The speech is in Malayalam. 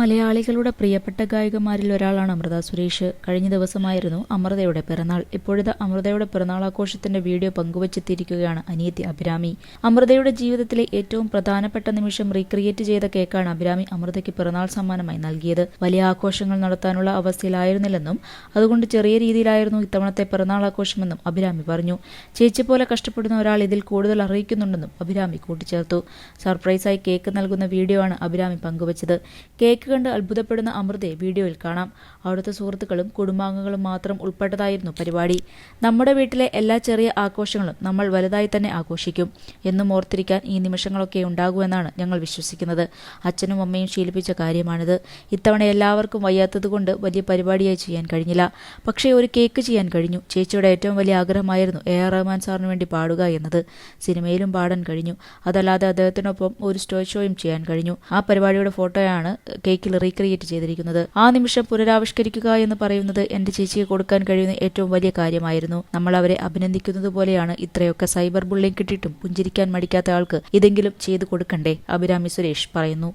മലയാളികളുടെ പ്രിയപ്പെട്ട ഗായികമാരിൽ ഒരാളാണ് അമൃത സുരേഷ്. കഴിഞ്ഞ ദിവസമായിരുന്നു അമൃതയുടെ പിറന്നാൾ. ഇപ്പോഴത്തെ അമൃതയുടെ പിറന്നാൾ ആഘോഷത്തിന്റെ വീഡിയോ പങ്കുവച്ചെത്തിയിരിക്കുകയാണ് അനിയത്തി അഭിരാമി. അമൃതയുടെ ജീവിതത്തിലെ ഏറ്റവും പ്രധാനപ്പെട്ട നിമിഷം റീക്രിയേറ്റ് ചെയ്ത കേക്കാണ് അഭിരാമി അമൃതയ്ക്ക് പിറന്നാൾ സമ്മാനമായി നൽകിയത്. വലിയ ആഘോഷങ്ങൾ നടത്താനുള്ള അവസ്ഥയിലായിരുന്നില്ലെന്നും അതുകൊണ്ട് ചെറിയ രീതിയിലായിരുന്നു ഇത്തവണത്തെ പിറന്നാൾ ആഘോഷമെന്നും അഭിരാമി പറഞ്ഞു. ചേച്ചി പോലെ കഷ്ടപ്പെടുന്ന ഒരാൾ ഇതിൽ കൂടുതൽ അറിയിക്കുന്നുണ്ടെന്നും അഭിരാമി കൂട്ടിച്ചേർത്തു. സർപ്രൈസായി കേക്ക് നൽകുന്ന വീഡിയോ ആണ് അഭിരാമി പങ്കുവച്ചത്. കേക്ക് കണ്ട് അത്ഭുതപ്പെടുന്ന അമൃതയെ വീഡിയോയിൽ കാണാം. അവിടുത്തെ സുഹൃത്തുക്കളും കുടുംബാംഗങ്ങളും മാത്രം ഉൾപ്പെട്ടതായിരുന്നു പരിപാടി. നമ്മുടെ വീട്ടിലെ എല്ലാ ചെറിയ ആഘോഷങ്ങളും നമ്മൾ വലുതായി തന്നെ ആഘോഷിക്കും. എന്നും ഓർത്തിരിക്കാൻ ഈ നിമിഷങ്ങളൊക്കെ ഉണ്ടാകുമെന്നാണ് ഞങ്ങൾ വിശ്വസിക്കുന്നത്. അച്ഛനും അമ്മയും ശീലിപ്പിച്ച കാര്യമാണിത്. ഇത്തവണ എല്ലാവർക്കും വയ്യാത്തതുകൊണ്ട് വലിയ പരിപാടിയായി ചെയ്യാൻ കഴിഞ്ഞില്ല. പക്ഷേ ഒരു കേക്ക് ചെയ്യാൻ കഴിഞ്ഞു. ചേച്ചിയുടെ ഏറ്റവും വലിയ ആഗ്രഹമായിരുന്നു എ ആർ റഹ്മാൻ സാറിന് വേണ്ടി പാടുക എന്നത്. സിനിമയിലും പാടാൻ കഴിഞ്ഞു. അതല്ലാതെ അദ്ദേഹത്തിനൊപ്പം ഒരു സ്റ്റേജ് ഷോയും ചെയ്യാൻ കഴിഞ്ഞു. ആ പരിപാടിയുടെ ഫോട്ടോയാണ് കേക്കിൽ റീക്രിയേറ്റ് ചെയ്തിരിക്കുന്നത്. ആ നിമിഷം പുനരാവിഷ്കരിക്കുക എന്ന് പറയുന്നത് എന്റെ ചേച്ചിക്ക് കൊടുക്കാൻ കഴിയുന്ന ഏറ്റവും വലിയ കാര്യമായിരുന്നു. നമ്മൾ അവരെ അഭിനന്ദിക്കുന്നത് പോലെയാണ് ഇത്രയൊക്കെ സൈബർ ബുള്ളിങ് കിട്ടിയിട്ടും പുഞ്ചിരിക്കാൻ മടിക്കാത്ത ആൾക്ക് ഇതെങ്കിലും ചെയ്തു കൊടുക്കണ്ടേ? അഭിരാമി സുരേഷ് പറയുന്നു.